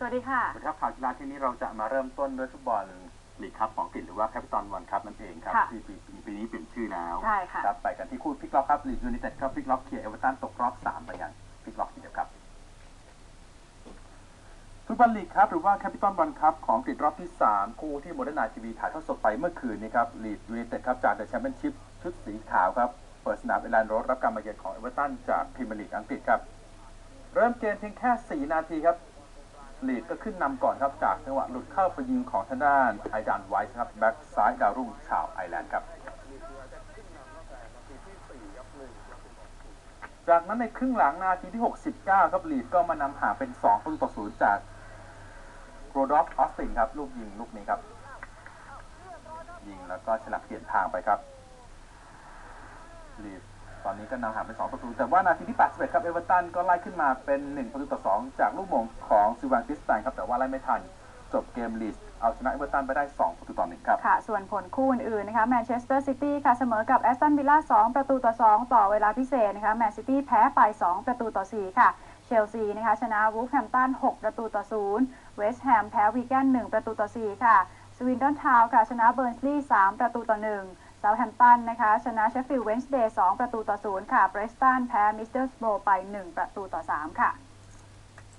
สวัสดีค่ะสวัสดีครับข่าวกีฬาที่นี้เราจะมาเริ่มต้นด้วยฟุตบอลลีกคัพของอังกฤษหรือว่าแคปิตอลวันคัพนั่นเองครับค่ะที่ปีปีนี้เปลี่ยนชื่อแล้วใช่ค่ะครับไปกันที่คู่พลิกล็อกครับลีดยูไนเต็ดครับพลิกล็อกเคลียร์เอเวอร์ตันตกรอบสามไปยังพลิกล็อกทีเดียวครับฟุตบอลลีกครับหรือว่าแคปิตอลวันคัพของอังกฤษรอบที่ 3 คู่ที่โมเดิร์นไนทีวีถ่ายทอดสดไปเมื่อคืนนี้ครับลีดยูไนเต็ดครับจากเดอะแชมเปี้ยนชิพชุดสีขาวครับ เปิดสนามเอแลนด์โรดรับการมาเยือนของเอเวอร์ตันจากพรีเมียร์ลีกอังกฤษครับ เริ่มเกมเพียงแค่ 4 นาทีครับ ลีดก็ขึ้นนำก่อนครับจากจังหวะหลุดเข้าไปยิงของทางด้านไอดานไวส์ครับแบ็กซ้ายดาวรุ่งชาวไอร์แลนด์ครับ จากนั้นในครึ่งหลังนาทีที่ 69 ครับลีดก็มานำห่างเป็น2ประตูต่อศูนย์จากโรดอฟออสตินครับลูกยิงลูกนี้ครับ ยิงแล้วก็ฉลับเปลี่ยนทางไปครับลีด อนนี้ก็นำห่างเป็น2ประตู แต่ว่านาทีที่ 81 ครับ เอเวอร์ตันก็ไล่ขึ้นมาเป็น 1 ประตูต่อ 2 จากลูกมงของซิวานคริสตันครับ แต่ว่าไล่ไม่ทัน จบเกมลีดเอาชนะเอเวอร์ตันไปได้ 2 ประตูต่อ1ครับ ค่ะ ส่วนผลคู่อื่นๆนะคะแมนเชสเตอร์ซิตี้ค่ะ เสมอกับแอสตันวิลล่า 2 ประตูต่อ 2 ต่อเวลาพิเศษนะคะแมนซิตี้แพ้ไป 2 ประตูต่อ 4 ค่ะเชลซีนะคะชนะวูฟแฮมตัน 6 ประตูต่อ 0 เวสต์แฮมแพ้วีแกน 1 ประตูต่อ 4 ค่ะสวินดอนทาวน์ค่ะชนะเบิร์นสลีย์3ประตูต่อ 1 เซาท์แฮมป์ตันนะคะ ชนะเชฟฟิลด์เวนส์เดย์2ประตูต่อ0ค่ะเบรสตันแพ้มิสเตอร์สโบไป 1 ประตูต่อ 3 ค่ะ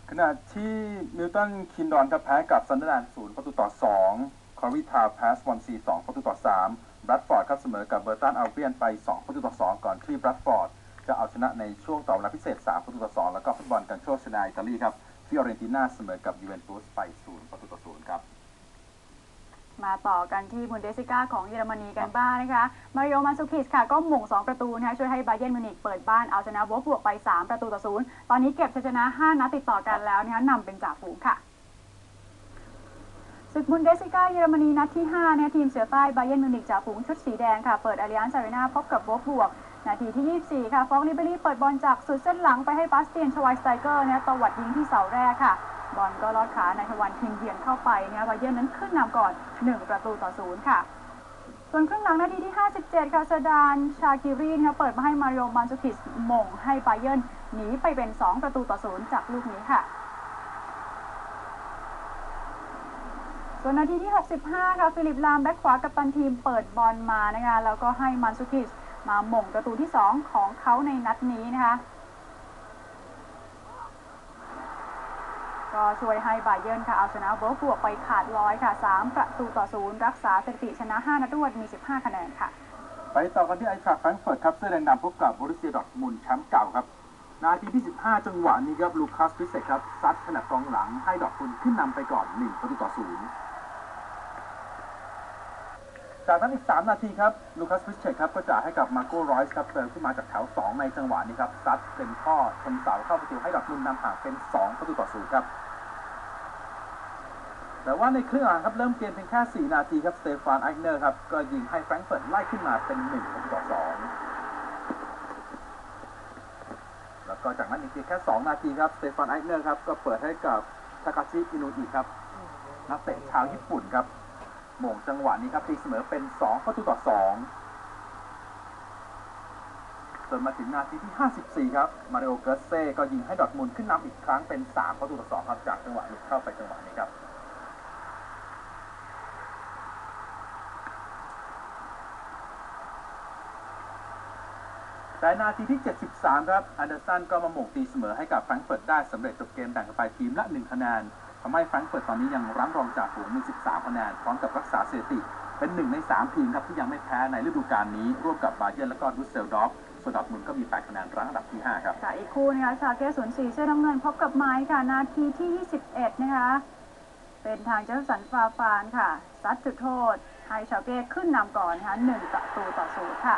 ขณะที่นิวตันคินดอนครับแพ้กับซันเดอร์แลนด์0ประตูต่อ2คอรีทาแพ้สวอนซี2ประตูต่อ3บรัดฟอร์ดครับเสมอกับเบอร์ตันอัลเบียนไป 2 ประตูต่อ2ก่อนที่บรัดฟอร์ดจะเอาชนะในช่วงต่อเวลาพิเศษ 3 ประตูต่อ2แล้วก็ฟุตบอลกันโชคชนะอิตาลีครับฟิออเรนติน่าเสมอกับยูเวนตุสไป 0 ประตูต่อ0ครับ มาต่อกันที่บุนเดส i กาของเยอรมนีกันบ้างนะคะ มาริโอมาซูคิสค่ะ ก็หม่ง 2 ประตูนะคะช่วยให้บาเยร์นมิวนิกเปิดบ้านเอาชนะวอฟบวกไป 3 ประตูต่อ0ตอนนี้เก็บชัยชนะ 5 นัดติดต่อกันแล้วนะคะนำเป็นจ่าฝูงค่ะศึกบุนเดส i กาเยอรมนีนัดที่5นะคะทีมเสือใต้บาเยนมิวนิกจ่าฝูงชุดสีแดงค่ะ เปิดอาริอันซารีนาพบกับวอฟบวก นาทีที่ 24 ค่ะ ฟองลิเบรี่เปิดบอลจากสุดเส้นหลังไปให้บาสเตียนชวายสไตเกอร์นะคะตวัดยิงที่เสาแรกค่ะ บอลก็ลอดขาในทวันทีมเยือนเข้าไปนะคะบาเยร์นนั้นขึ้นนำก่อน 1 ประตูต่อ0ค่ะ ส่วนครึ่งหลังนาทีที่ 57 ค่ะซาดานชากิรีนค่ะเปิดมาให้มาริโอมันซูคิสมงให้บาเยิร์นหนีไปเป็น 2 ประตูต่อ0จากลูกนี้ค่ะส่วนนาทีที่ 65 ค่ะ ฟิลิปลามแบ็คขวากับตันทีมเปิดบอลมานะคะ แล้วก็ให้มันซูคิสมาหม่งประตูที่ 2 ของเขาในนัดนี้นะคะ ก็ช่วยให้บาเยิร์นค่ะเอาชนะเบิร์กบวกไปขาดร้อยค่ะ 3 ประตูต่อ0รักษาสถิติชนะ 5นัดรวดมี 15 คะแนนค่ะ ไปต่อกันที่ไอซ์คาแฟรงก์เฟิร์ตครับเสื้อแดงดำพบกับบรุสเซียดอทมุนแชมป์เก่าครับ นาทีที่ 15 จังหวะนี้ครับลูคัสพิเศษครับซัดขนาดกองหลังให้ดอทมุนขึ้นนำไปก่อน 1 ประตูต่อ0จากนั้นอีก 3 นาทีครับลูคัสพิเชตครับก็จ่ายให้กับมาโก้รอยส์ครับเติมขึ้นมาจากแถว 2 ในจังหวะนี้ครับซัดเต็มข้อชนเสาเข้าประตูให้ดอทมุนนำห่างเป็น 2 ประตูต่อ0ครับ แต่ว่าในครึ่งหลังครับเริ่มเกมเพียงแค่ 4 นาทีครับสเตฟานไอเนอร์ครับก็ยิงให้แฟรงก์เฟิร์ตไล่ขึ้นมาเป็น1ประตูต่อ2แล้วก็จากนั้นอีกเพียงแค่ 2 นาทีครับสเตฟานไอเนอร์ครับก็เปิดให้กับทากาชิอินุอิครับนักเตะชาวญี่ปุ่นครับหม่งจังหวะนี้ครับตีเสมอเป็น2ประตูต่อ2จนมาถึงนาทีที่ 54 ครับ มาริโอเกสเซ่ก็ยิงให้ดอทมุนขึ้นนำอีกครั้งเป็น 3 ประตูต่อ2ครับ จากจังหวะหลุดเข้าไปจังหวะนี้ครับ แต่นาทีที่ 73 ครับอันเดอร์สันก็มาหม่งตีเสมอให้กับแฟรงก์เฟิร์ตได้สำเร็จจบเกมแบ่งกันไปทีมละ 1 คะแนนทำให้แฟรงก์เฟิร์ตตอนนี้ยังรั้งรองจากฝูงมี 13 คะแนนพร้อมกับรักษาสถิติ เป็นหนึ่งใน 3 ทีมครับที่ยังไม่แพ้ในฤดูกาลนี้ ร่วมกับบาเยิร์และก็ดุสเซลดอฟส่วนดอร์ทมุนก็มี 8 คะแนนรั้งอันดับที่ 5 ครับค่ะอีกคู่นะคะชาเก้ศูนย์สี่เสื้อน้ำเงินพบกับไม้ค่ะนาทีที่ 21 นะคะเป็นทางเจ้าสันฟาฟานค่ะซัดจุดโทษให้ชาเก้ขึ้นนำก่อนนะคะหนึ่งประตูต่อศูนย์ค่ะ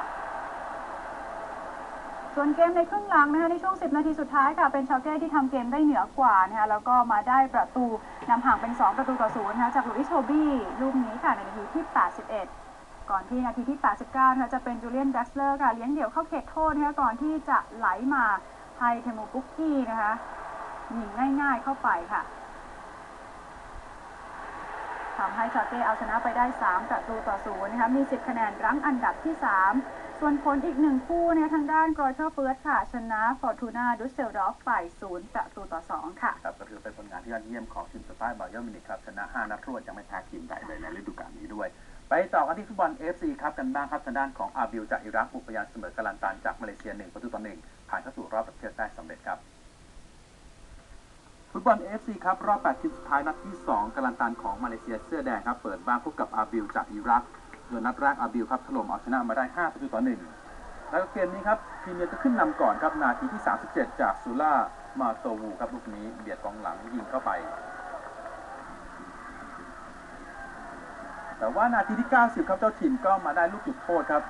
ส่วนเกมในครึ่งหลังนะคะในช่วง 10 นาทีสุดท้ายค่ะ เป็นชาเก้ที่ทำเกมได้เหนือกว่านะคะแล้วก็มาได้ประตูนำห่างเป็น 2 ประตูต่อศูนย์นะคะจากลุอิสโชบี้ลูกนี้ค่ะในนาทีที่ 81 ก่อนที่นาทีที่ 89นะคะจะเป็นจูเลียนแบ็กเลอร์ค่ะเลี้ยงเดี่ยวเข้าเขตโทษนะคะก่อนที่จะไหลมาให้เทมูปุกกี้นะคะยิงง่ายๆเข้าไปค่ะทำให้ชาเก้เอาชนะไปได้ 3 ประตูต่อศูนย์นะคะมี 10 คะแนนรั้งอันดับที่ 3 ส่วนผลอีกหนึ่งคู่เนี่ยทางด้านกรอยเทอร์เฟิร์สค่ะ ชนะฟอร์ตูนาดุสเซลดอฟฝ่ายศูนย์ประตูต่อ2ค่ะ ครับก็ถือเป็นผลงานที่ยอดเยี่ยมของทีมสไตล์บาเยิร์มินิกครับ ชนะ 5 นัดรวดยังไม่แพ้ทีมใดเลยในฤดูกาลนี้ด้วย ไปต่อกันที่ฟุตบอล FC ครับกันบ้างครับทางด้านของอาบิลจากอิรักบุกไปยันเสมอกาลันตันจากมาเลเซีย1ประตูต่อ1ผ่านเข้าสู่รอบตัดเชือกได้สำเร็จครับฟุตบอล AFC ครับ รอบ 8 ทีมสุดท้ายนัดที่ 2กาลันตันของมาเลเซียเสื้อแดงครับ เปิดบ้านพบกับอาบิลจากอิรัก โดยนัดแรกอาบิลครับถล่มเอาชนะมาได้5ประตูต่อ1แล้วก็เกมนี้ครับพรีเมียร์จะขึ้นนำก่อนครับนาทีที่ 37 จากซูล่ามาโตวูครับลูกนี้เบียดกองหลังยิงเข้าไป แต่ว่านาทีที่ 90 ครับเจ้าถิ่นก็มาได้ลูกจุดโทษครับ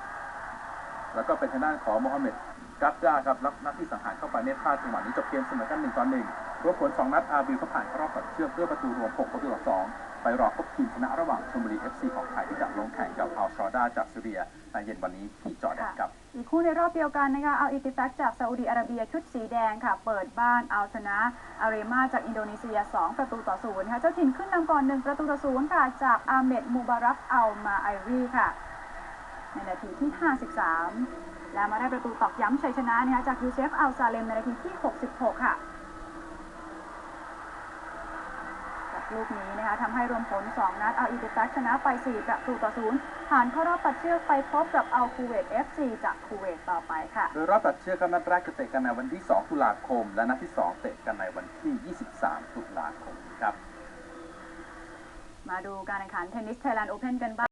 แล้วก็เป็นทางด้านของโมฮัมเหม็ดกัฟดาครับรับน้าที่สังหารเข้าไปในพลาดจังหวะนี้จบเกมเสมอกัน1ต่อ1 รวมผล2นัดอาบิลก็ผ่านรอบตัดเชือกด้วยประตูรวม6ประตูต่อ2ไปรอพบทีมชนะระหว่างชลบุรี FC ของไทยที่จะลงแข่งกับอัลชอดาจากซีเรียในเย็นวันนี้ที่จอร์แดนครับ อีกคู่ในรอบเดียวกันนะคะเอาอิติฟักจากซาอุดิอาระเบียชุดสีแดงค่ะ เปิดบ้านเอาชนะอาเรมาจากอินโดนีเซีย 2 ประตูต่อศูนย์ค่ะ เจ้าถิ่นขึ้นนำก่อน 1 ประตูต่อศูนย์ค่ะจากอาเมดมูบารักอัลมาไอรีค่ะ ในนาทีที่ 53 และมาได้ประตูตอกย้ำชัยชนะนะคะจากยูเซฟอัลซาเลมในนาทีที่ 66 ค่ะ จาก ลูกนี้นะคะทำให้รวมผล 2 นัดเอาอิติฟักชนะไป 4 ประตูต่อศูนย์ผ่านเข้ารอบตัดเชือกไปพบกับอัลคูเวต FC จากคูเวตต่อไปค่ะ โดยรอบตัดเชือกครับนัดแรกจะเตะกันในวันที่ 2 ตุลาคม และนัดที่ 2 เตะกันในวันที่ 23 ตุลาคมครับ มาดูการแข่งขันเทนนิสไทยแลนด์โอเพนกันบ้าง